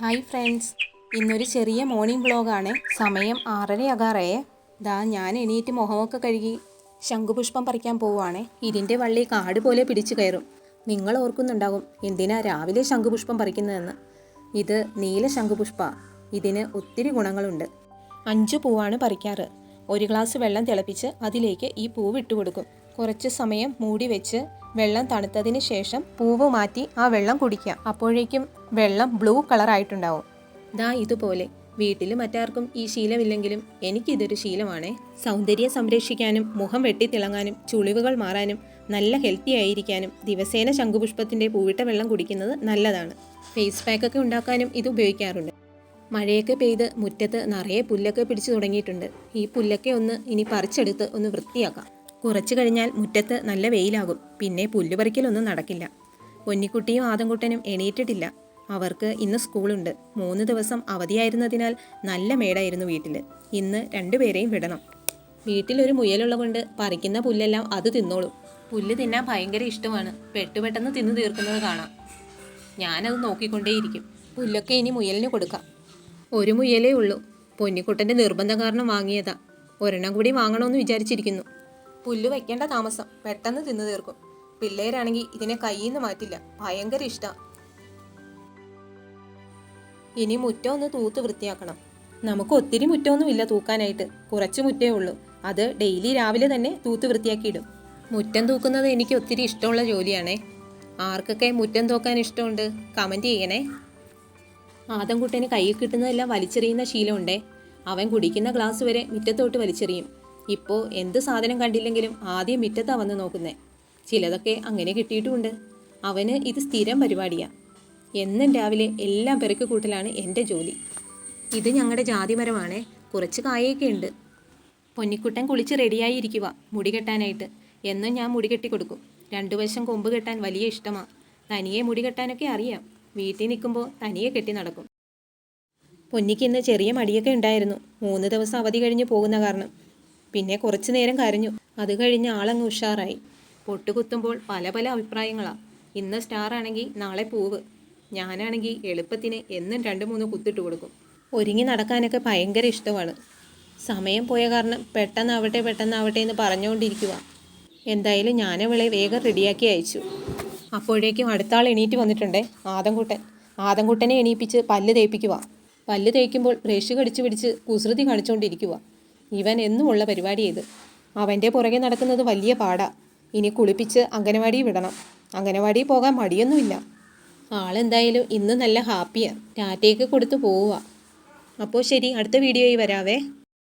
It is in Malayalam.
Hi friends. ഇന്നൊരു ചെറിയ മോർണിംഗ് വ്ളോഗാണ്. സമയം ആറരയാകാറേ. ദാ ഞാൻ എണീറ്റ് മുഖമൊക്കെ കഴുകി ശംഖുപുഷ്പം പറിക്കാൻ പോവുകയാണ് ഇതിന്റെ വള്ളി കാട് പോലെ പിടിച്ചു കയറും. നിങ്ങൾ ഓർക്കുന്നുണ്ടാകും എന്തിനാ രാവിലെ ശംഖുപുഷ്പം പറിക്കുന്നതെന്ന്. ഇത് നീല ശംഖുപുഷ്പ. ഇതിന് ഒത്തിരി ഗുണങ്ങളുണ്ട്. അഞ്ച് പൂവാണ് പറിക്കാറ്. ഒരു ഗ്ലാസ് വെള്ളം തിളപ്പിച്ച് അതിലേക്ക് ഈ പൂവ് ഇട്ട് കൊടുക്കും കുറച്ച് സമയം മൂടി വെച്ച് വെള്ളം തണുത്തതിന് ശേഷം പൂവ് മാറ്റി ആ വെള്ളം കുടിക്കാം അപ്പോഴേക്കും വെള്ളം ബ്ലൂ കളറായിട്ടുണ്ടാവും ദാ ഇതുപോലെ. വീട്ടിൽ മറ്റാർക്കും ഈ ശീലമില്ലെങ്കിലും എനിക്കിതൊരു ശീലമാണേ. സൗന്ദര്യം സംരക്ഷിക്കാനും മുഖം വെട്ടിത്തിളങ്ങാനും ചുളിവുകൾ മാറാനും നല്ല ഹെൽത്തി ആയിരിക്കാനും ദിവസേന ശംഖുപുഷ്പത്തിന്റെ പൂവിട്ട വെള്ളം കുടിക്കുന്നത് നല്ലതാണ്. ഫേസ് പാക്കൊക്കെ ഉണ്ടാക്കാനും ഇത് ഉപയോഗിക്കാറുണ്ട്. മഴയൊക്കെ പെയ്ത് മുറ്റത്ത് നിറയെ പുല്ലൊക്കെ പിടിച്ചു തുടങ്ങിയിട്ടുണ്ട്. ഈ പുല്ലൊക്കെ ഒന്ന് ഇനി പറിച്ചെടുത്ത് ഒന്ന് വൃത്തിയാക്കാം. കുറച്ചു കഴിഞ്ഞാൽ മുറ്റത്ത് നല്ല വെയിലാകും. പിന്നെ പുല്ല് പറിക്കലൊന്നും നടക്കില്ല. പൊന്നിക്കുട്ടിയും ആദംകുട്ടനും എണീറ്റിട്ടില്ല. അവർക്ക് ഇന്ന് സ്കൂളുണ്ട്. മൂന്ന് ദിവസം അവധിയായിരുന്നതിനാൽ നല്ല മേടായിരുന്നു വീട്ടിൽ ഇന്ന് രണ്ടുപേരെയും വിടണം. വീട്ടിലൊരു മുയലുള്ളതുകൊണ്ട് പറിക്കുന്ന പുല്ലെല്ലാം അത് തിന്നോളും. പുല്ല് തിന്നാൻ ഭയങ്കര ഇഷ്ടമാണ്. പെട്ടുപെട്ടെന്ന് തിന്നു തീർക്കുന്നത് കാണാം. ഞാനത് നോക്കിക്കൊണ്ടേയിരിക്കും. പുല്ലൊക്കെ ഇനി മുയലിന് കൊടുക്കാം. ഒരു മുയലേ ഉള്ളൂ. പൊന്നിക്കുട്ടന്റെ നിർബന്ധം കാരണം വാങ്ങിയതാ. ഒരെണ്ണം കൂടി വാങ്ങണമെന്ന് വിചാരിച്ചിരിക്കുന്നു. പുല്ല് വെക്കേണ്ട താമസം. പെട്ടെന്ന് തിന്നു തീർക്കും. പിള്ളേരാണെങ്കിൽ ഇതിനെ കയ്യിൽ നിന്ന് മാറ്റില്ല. ഭയങ്കര ഇഷ്ടം. ഇനി മുറ്റം ഒന്ന് തൂത്ത് വൃത്തിയാക്കണം. നമുക്ക് ഒത്തിരി മുറ്റമൊന്നുമില്ല തൂക്കാനായിട്ട്. കുറച്ച് മുറ്റേ ഉള്ളൂ. അത് ഡെയിലി രാവിലെ തന്നെ തൂത്ത് വൃത്തിയാക്കിയിടും. മുറ്റം തൂക്കുന്നത് എനിക്ക് ഒത്തിരി ഇഷ്ടമുള്ള ജോലിയാണേ. ആർക്കൊക്കെ മുറ്റം തൂക്കാൻ ഇഷ്ടമുണ്ട്? കമന്റ് ചെയ്യണേ. ആദംകുട്ടന് കയ്യിൽ കിട്ടുന്നതെല്ലാം വലിച്ചെറിയുന്ന ശീലമുണ്ടേ. അവൻ കുടിക്കുന്ന ഗ്ലാസ് വരെ മുറ്റത്തോട്ട് വലിച്ചെറിയും. ഇപ്പോൾ എന്ത് സാധനം കണ്ടില്ലെങ്കിലും ആദ്യം മുറ്റത്താ വന്ന് നോക്കുന്നേ. ചിലതൊക്കെ അങ്ങനെ കിട്ടിയിട്ടുമുണ്ട്. അവന് ഇത് സ്ഥിരം പരിപാടിയാ. എന്നും രാവിലെ എല്ലാം പെറുക്കി കൂട്ടലാണ് എന്റെ ജോലി. ഇത് ഞങ്ങളുടെ ജാതിമരമാണേ. കുറച്ച് കായൊക്കെ ഉണ്ട്. പൊന്നിക്കുട്ടൻ കുളിച്ച് റെഡിയായി ഇരിക്കുക മുടി കെട്ടാനായിട്ട്. എന്നും ഞാൻ മുടി കെട്ടി കൊടുക്കും രണ്ടു വശം കൊമ്പ് കെട്ടാൻ വലിയ ഇഷ്ടമാണ് തനിയെ മുടി കെട്ടാനൊക്കെ അറിയാം. വീട്ടിൽ നിൽക്കുമ്പോൾ തനിയെ കെട്ടി നടക്കും. പൊന്നിക്ക് ഇന്ന് ചെറിയ മടിയൊക്കെ ഉണ്ടായിരുന്നു. മൂന്ന് ദിവസം അവധി കഴിഞ്ഞ് പോകുന്ന കാരണം. പിന്നെ കുറച്ചു നേരം കരഞ്ഞു. അത് കഴിഞ്ഞ് ആളങ്ങ് ഉഷാറായി. പൊട്ടുകുത്തുമ്പോൾ പല പല അഭിപ്രായങ്ങളാണ് ഇന്ന് സ്റ്റാർ ആണെങ്കിൽ നാളെ പൂവ്. ഞാനാണെങ്കിൽ എളുപ്പത്തിന് എന്നും രണ്ട് മൂന്ന് കുത്തിട്ട് കൊടുക്കും. ഒരുങ്ങി നടക്കാനൊക്കെ ഭയങ്കര ഇഷ്ടമാണ്. സമയം പോയ കാരണം പെട്ടെന്നാവട്ടെ പെട്ടെന്നാവട്ടെ എന്ന് പറഞ്ഞുകൊണ്ടിരിക്കുക എന്തായാലും ഞാനവളെ വേഗം റെഡിയാക്കി അയച്ചു. അപ്പോഴേക്കും അടുത്ത ആൾ എണീറ്റ് വന്നിട്ടുണ്ടേ. ആദംകുട്ടൻ. ആദംകുട്ടനെ എണീപ്പിച്ച് പല്ല് തേപ്പിക്കുക പല്ല് തേക്കുമ്പോൾ ബ്രഷ് കടിച്ചു പിടിച്ച് കുസൃതി കാണിച്ചുകൊണ്ടിരിക്കുക ഇവൻ എന്നുമുള്ള പരിപാടി ഇത് അവന്റെ പുറകെ നടക്കുന്നത് വലിയ പാടാ. ഇനി കുളിപ്പിച്ച് അംഗനവാടി വിടണം. അംഗനവാടി പോകാൻ മടിയൊന്നുമില്ല. ആളെന്തായാലും ഇന്ന് നല്ല ഹാപ്പിയാണ് ടാറ്റയൊക്കെ കൊടുത്തു പോവുക അപ്പോൾ ശരി അടുത്ത വീഡിയോയിൽ വരാവേ.